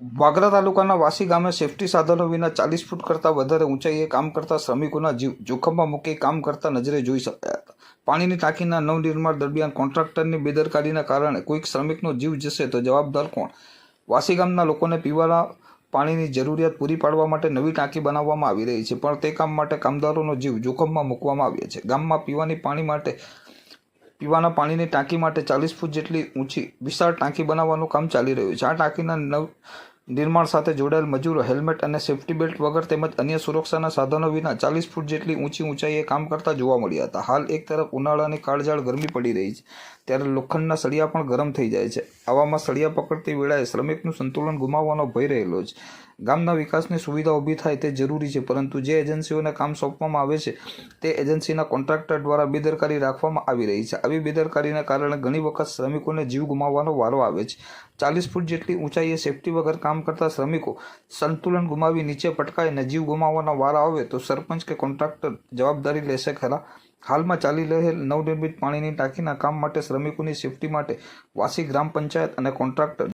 વાગરા તાલુકાના વાસી ગામે સેફટી સાધનો વિના ચાલીસ ફૂટ કરતાં વધારે ઊંચાઈએ કામ કરતા શ્રમિકોના જીવ જોખમમાં મૂકી કામ કરતા નજરે જોઈ શકાયા હતા. પાણીની ટાંકીના નવનિર્માણ દરમિયાન કોન્ટ્રાક્ટરની બેદરકારીના કારણે કોઈક શ્રમિકનો જીવ જશે તો જવાબદાર કોણ? વાસી ગામના લોકોને પીવાના પાણીની જરૂરિયાત પૂરી પાડવા માટે નવી ટાંકી બનાવવામાં આવી રહી છે, પણ તે કામ માટે કામદારોનો જીવ જોખમમાં મૂકવામાં આવ્યો છે. ગામમાં પીવાની પાણી માટે, પીવાના પાણીની ટાંકી માટે ચાલીસ ફૂટ જેટલી ઊંચી વિશાળ ટાંકી બનાવવાનું કામ ચાલી રહ્યું છે. આ ટાંકીના નવ નિર્માણ સાથે જોડાયેલ મજૂરો, હેલ્મેટ અને સેફટી બેલ્ટ વગર તેમજ અન્ય સુરક્ષાના સાધનો વિના ચાલીસ ફૂટ જેટલી ઊંચી ઊંચાઈએ કામ કરતા જોવા મળ્યા હતા. હાલ એક તરફ ઉનાળાની કાળઝાળ ગરમી પડી રહી છે, ત્યારે લોખંડના સળિયા પણ ગરમ થઈ જાય છે. આવામાં સળિયા પકડતી વેળાએ શ્રમિકનું સંતુલન ગુમાવવાનો ભય રહેલો છે. ગામના વિકાસની સુવિધા ઊભી થાય તે જરૂરી છે, પરંતુ જે એજન્સીઓને કામ સોંપવામાં આવે છે, તે એજન્સીના કોન્ટ્રાક્ટર દ્વારા બેદરકારી રાખવામાં આવી રહી છે. આવી બેદરકારીના કારણે ઘણી વખત શ્રમિકોને જીવ ગુમાવવાનો વારો આવે છે. ચાલીસ ફૂટ જેટલી ઊંચાઈએ સેફટી વગર કામ કરતા શ્રમિકો સંતુલન ગુમાવી નીચે પટકાઈને જીવ ગુમાવવાનો વારો આવે, તો સરપંચ કે કોન્ટ્રાક્ટર જવાબદારી લેશે ખરા? હાલમાં ચાલી રહેલ નવનિર્મિત પાણીની ટાંકીના કામ માટે શ્રમિકોની સેફટી માટે વાસી ગ્રામ પંચાયત અને કોન્ટ્રાક્ટર